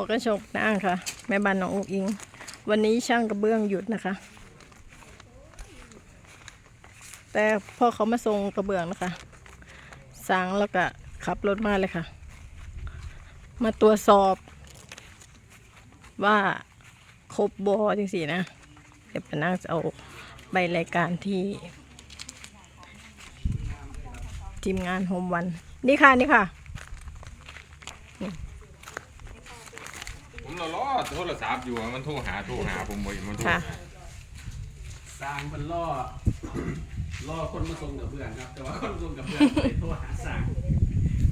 หัวกระชกนางค่ะ แม่บ้านน้องอุกอิง วันนี้ช่างกระเบื้องหยุดนะคะ แต่พอเขามาส่งกระเบื้องนะคะสางแล้วก็ขับรถมาเลยค่ะ มาตรวจสอบ ว่าครบบอจังสีนะ เดี๋ยวปนางจะเอาใบรายการที่ทีมงานโฮมวัน นี่ค่ะ นี่ค่ะ ผมรอรอโทรศัพท์อยู่อะมันโทรหาโทรหาผมบ่อยมันโทรค่ะหาสร้างมันล่อล่อคนมาส่งกับเบื่อนครับ แต่ว่าคนส่งกับเบื่อนไปโทรหาสร้าง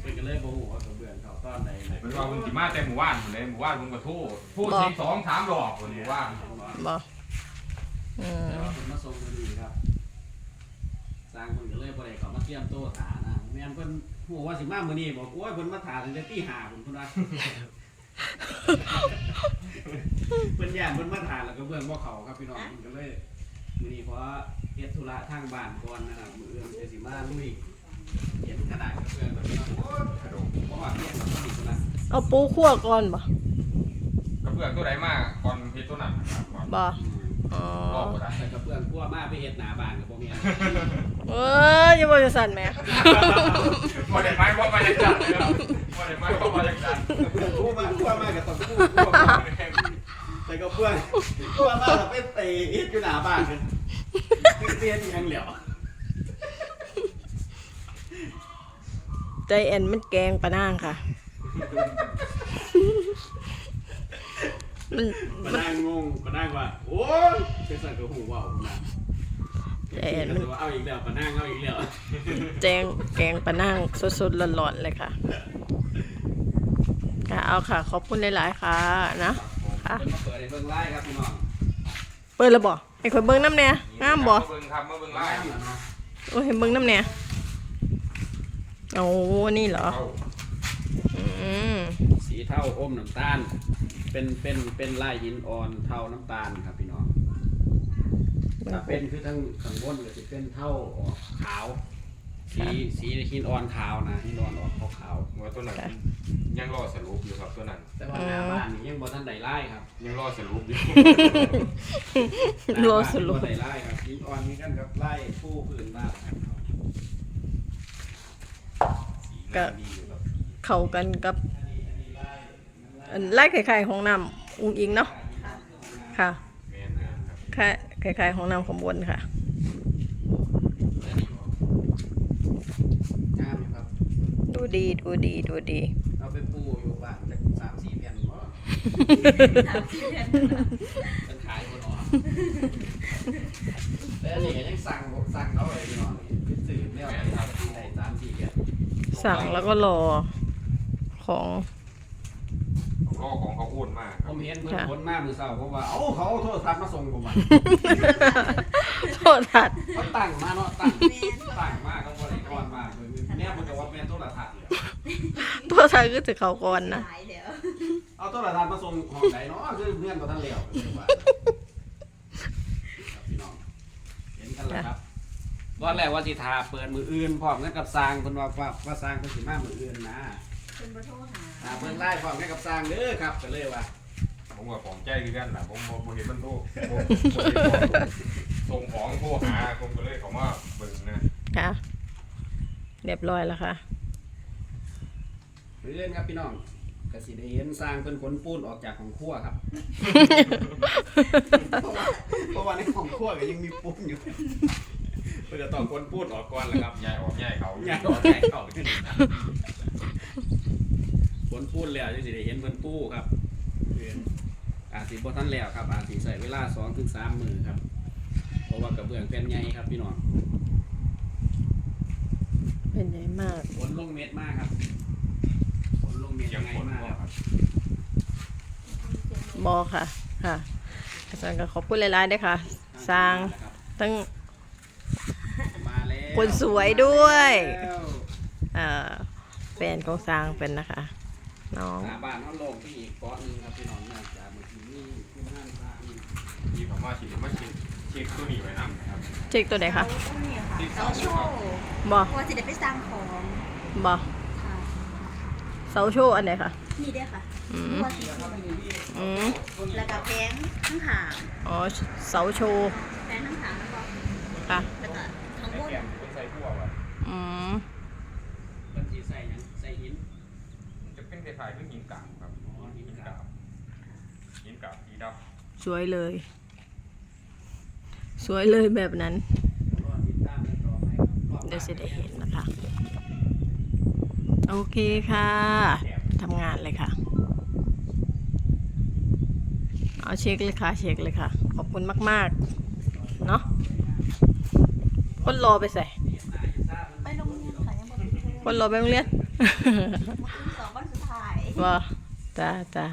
เป็นกันเลยโมโหว่ากับเบื่อนเขาต้อนใดไหนเป็นว่าผมสิมาแต่หมู่บ้านผมเลยหมู่บ้านผมก็โทรโทรเช็คสองสามรอบคนหมู่บ้านบออืมแต่ว่าคนมาส่งก็ดีครับ สร้างคนก็เลยบ่ได้เขามาเตรียมโต๊ะถานะแม่นเพิ่นโหว่าสิมามื้อนี้บอกโอ้ยเพิ่นมาถาตั้งแต่ตี5พุ่นพุ่นว่า เพิ่นย่านเพิ่นมาถาแล้วก็เบื่อนบ่เขาครับพี่น้องเพิ่นก็เลยมื้อนี้เพราะเฮ็ดธุระทางบ้านก่อนนะครับมื้ออื่นจะสิมาลุยเขียนกระดาษกับเพื่อนแบบนี้โอ้ยกระโดดเพราะว่าเขียนแล้วก็มีธุระเอาปูคั่วก่อนบ่กระเบื้องตัวใดมากก่อนเพชรตัวนั้นนะครับก่อนบ่อ๋อบอกบ่ได้แต่กับเพื่อนพวกมาไปเฮ็ดหน้าบ้านกับบ่มีอะไรเอ้ยอย่าบอกจะสั่นแหม่ บ่ได้ไม้ว่ามาจากจันเลยครับ บ่ได้ไม้ว่ามาจากจันกับเพื่อนพวกมาพวกมากับต้องพูดพวกมาแต่กับเพื่อนพวกมาแล้วไปเตะเฮ็ดอยู่หน้าบ้านกันเรียนอีหยังเหลียวใจแอนมันแกงปะนางค่ะ มันมานั่งงงมานั่งว่าโอ้ยเป็นสันกับหูว่าวผมนะใจแอนก็มันจะว่าเอาอีกแล้วมานั่งเอาอีกแล้วแจงแกงปะนางสดๆร้อนๆเลยค่ะ ค่ะเอาค่ะ ขอบคุณหลายๆค่ะนะค่ะเพิ่นมาเปิดในเบิ่งไล่ครับพี่น้องเปิดแล้วบ่ไอ้คนเบิ่งน้ำเนี่ยงามบ่มาเบิ่งครับมาเบิ่งไล่น้ำน่เนาะโอ้ยเห็นเบิ่งน้ำเนี่ยโอ้นี่เหรอเอาอืมสีเท่าอมน้ำตาล เป็นเป็นเป็นลายหินอ่อนเท่าน้ำตาลครับพี่น้องถ้าเป็นคือทั้งข้างบนก็จะเป็นเท่าออกขาว สีสีหินอ่อนขาวนะหินอ่อนออกขาวขาวหัวตัวนั้นยังรอสรุปอยู่ครับตัวนั้นๆแต่ว่าหน้าบ้านนี่ยังบ่ทันได้ไล่ครับ ยังรอสรุปอยู่รอสรุปหน้าบ้านยังบ่ได้ไล่ครับหินอ่อนมีกันกับไล่ผู้พื้นบ้านครับก็เข้ากันกับอันไล่ไข่ๆของน้ำอุ้งอิงเนาะค่ะแม่นนะครับไข่ไข่ๆของน้ำของบนค่ะ งามอยู่ครับ ดูดีดูดีดูดี เอาไปปูอยู่บ้านจักสามสี่แผ่นบ่เป็นขายบนออกแต่อันนี้ก็ยังสั่งสั่งเขาเลยพี่น้องนี่ไปซื้อแล้วได้ครับได้สามสี่แผ่นสั่งแล้วก็รอของรอของเขาโอนมากคผรับมเห็นเพิ่นผลมามือเศร้าผมว่าเอ้าเขาเอาโทรศัพท์มาส่งผมว่าโทษทัดเขาตั้งมาเนาะตั้งตั้งมาเขาบริกรมาเนี่ยมันจะว่าเป็นโทรทัศน์เลย โทษทัดก็จะเขาก่อนนะ หายแล้วเอาโทรทัศน์มาส่งห้องไหนเนาะคือเพื่อนกับท่านเลี้ยวเรียกว่าครับพี่น้องเห็นกันแล้วครับตอนแรกว่าสิทาเปิดมืออื่นพร้อมกันกับสร้างเพิ่นว่าว่าว่าสร้างเพิ่นสิมามืออื่นนะเป็นประโทษหาอ่าเพิ่นไล่พร้อมกันกับสร้างเด้อครับก็เลยว่าผมว่าของใจคือกันนะผมบ่บ่เห็นมันโทรผมบ่เห็นส่งของโทรหาผมก็เลยเขามาเบิ่งนะค่ะ เรียบร้อยแล้วค่ะ มืออื่นครับพี่น้องก็สิได้เห็นสร้างเพิ่นขนปูนออกจากของครัวครับ เพราะว่าเพราะว่าในของครัวก็ยังมีปูนอยู่เพื่อจะต้องคนพูดออกก่อนแหล้วครับย้ายออกย้ายเขาอย่าออกแก่เข้าขึ้นนะคนพูดแล้วจังสิได้เห็นเพิ่นปูครับอาจสิบ่ทันแล้วครับอาจสิใช้เวลา2ถึง3มื้อครับ เพราะว่ากระเบื้องแผ่นใหญ่ครับพี่น้องเป็นใหญ่มากฝนลงเม็ดมากครับฝนลง เม็ดเสียงไงฝนมากบ่ครับครับบอค่ะ ค่ะ อาจารย์ก็ขอบคุณหลายๆด้วยค่ะ สร้างตั้ง มาแล้วคนสวยด้วย มาแล้วเอ่อแฟนของสร้างเป็นนะคะ น้อง หน้าบ้านเขาลงที่อีกเกาะหนึงครับพี่น้องเนื่องจากเมื่อกี้นี่ที่งานสร้างที่ผมว่าสิมาเช็คเช็คตัวนี้ไว้นำนะครับเช็คตัวไหนคะเขาต้องเนี่ยค่ะที่เขาเขาโชว์บอเพราะว่าจะได้ไปสร้างของบอค่ะเสาโชว์อันไหนคะนี่เด้อค่ะอืมตัวสีชมพูอืมแล้วก็แพงข้างหางอ๋อเสาโชว์แพงข้างหางแล้วก็ค่ะแล้วก็ข้างบนแก้มเป็นใส่พวกอะอืมมันสิใส่หยังใส่หินจะเป็นคล้ายๆเป็นหินกาบครับอ๋อหินกาบหินกาบสีดสวยเลย สวยเลยแบบนั้นรอติดตามกันต่อไปครับรอบหเดี๋ยวน้าจะได้เห็นนะคะ โอเคค่ะทำงานเลยค่ะ เอาเช็คเลยค่ะ เช็คเลยค่ะ ขอบคุณมาก ๆ เนาะคนรอไปใส่ไปโรงเรียนค่ะยังบอกเทอมคนรอไปโรงเรียนมาคืนสองวันสุดท้ายว่าจ้าจ้า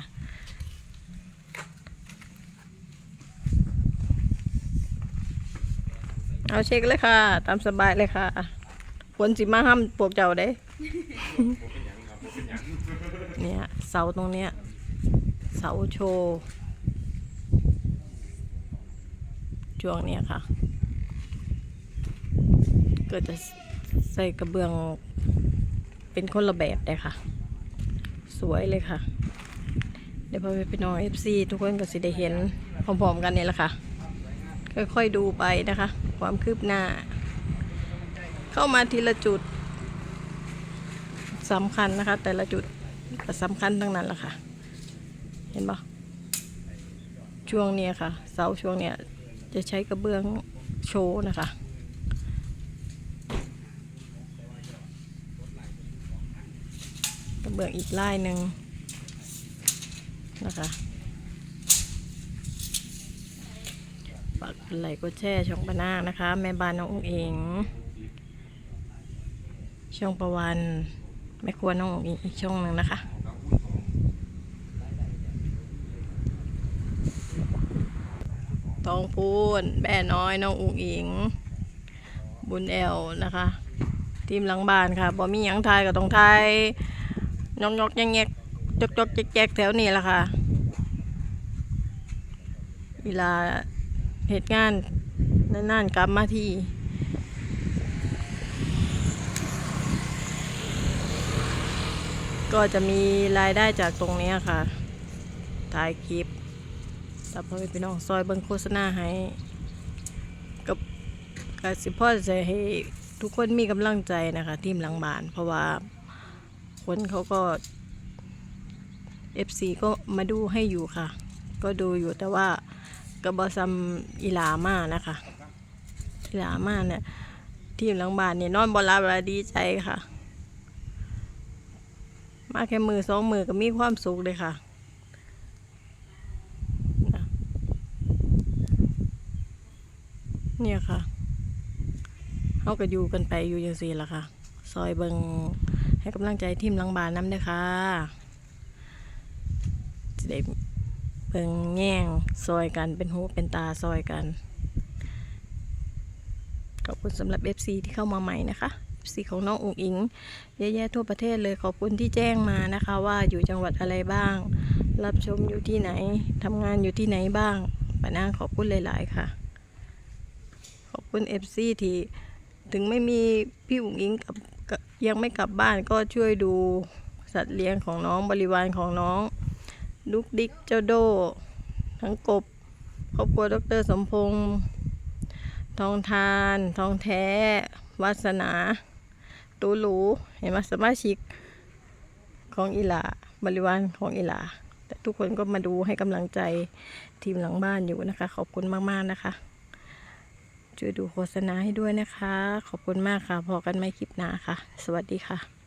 เอาเช็คเลยค่ะ ตามสบายเลยค่ะฝนสิมาห้ามพวกเจ้าได้ำผมเนี่ย เสาตรงเนี้ย เสาโชว์ช่วงเนี้ยค่ะ ก็จะใส่กระเบื้องเป็นคนละแบบเลยค่ะ สวยเลยค่ะ เดี๋ยวพอไปพี่น้องเอฟซีทุกคนก็สิได้เห็นพร้อมๆกันนี่แหละค่ะ ค่อยๆดูไปนะคะ ความคืบหน้า เข้ามาทีละจุด สำคัญนะคะ แต่ละจุดสำคัญทั้งนั้นแหละค่ะ เห็นปะช่วงเนี้ยค่ะ เสาช่วงเนี้ยจะใช้กระเบื้องโชว์นะคะกระเบื้องอีกลายหนึ่งนะคะฝากกดไลค์กดแชร์ช่องปนานะคะ แม่บ้านน้องอุ๋งเองช่องประวัน แม่ครัวน้องอุ๋งอิงอีกช่องหนึ่งนะคะทองพูนแม่น้อยน้องอุ๋งอิง บุญแอลนะคะ ทีมหลังบ้านค่ะบ่มีหยังทายก็ต้องทายยอกยอกแยกแยกจกจกแจกแจกแถวนี้แหละค่ะเวลาเหตุงานนานๆกลับมาที่ ก็จะมีรายได้จากตรงนี้ค่ะ ถ่ายคลิปแต่พอไปพี่น้องซอยเบิ่งโฆษณาให้ กับกสิพ่อจะให้ทุกคนมีกำลังใจนะคะ ทีมหลังบ้าน เพราะว่าคนเขาก็ FC ก็มาดูให้อยู่ค่ะ ก็ดูอยู่แต่ว่ากระบอซัมอีหลามานะคะอีหลามาเนี่ยทีมหลังบ้านเนี่ยนอนบอลาบลาดีใจค่ะ มาแค่มือสองมือก็มีความสุขเลยค่ะเนี่ยค่ะเขาก็อยู่กันไปอยู่อย่างสี่ละค่ะ ซอยเบิงให้กำลังใจทีมลังบานน้ำด้อค่ะจะได้เบิงแง่งซอยกันเป็นหูเป็นตาซอยกัน ขอบคุณสำหรับ FC ที่เข้ามาใหม่นะคะ FC ของน้องอุ๋งอิงเยอะแยะทั่วประเทศเลยขอบคุณที่แจ้งมานะคะ ว่าอยู่จังหวัดอะไรบ้าง รับชมอยู่ที่ไหนทำงานอยู่ที่ไหนบ้างปานางขอบคุณหลาย ๆ ค่ะ ขอบคุณ FC ที่ถึงไม่มีพี่อุ๋งอิงกับกับยังไม่กลับบ้านก็ช่วยดูสัตว์เลี้ยงของน้องบริวารของน้องดุกดิกเจ้าโด ทั้งกบครอบครัวดรสมพงษ์ทองทาน ทองแท้ วาสนา ตูหรูเห็นไหมสมาชิกของอิหลาบริวารของอิหลาแต่ทุกคนก็มาดูให้กำลังใจทีมหลังบ้านอยู่นะคะ ขอบคุณมาก ๆ นะคะ ช่วยดูโฆษณาให้ด้วยนะคะ ขอบคุณมากค่ะ พอกันไม่คลิปหน้าค่ะ สวัสดีค่ะ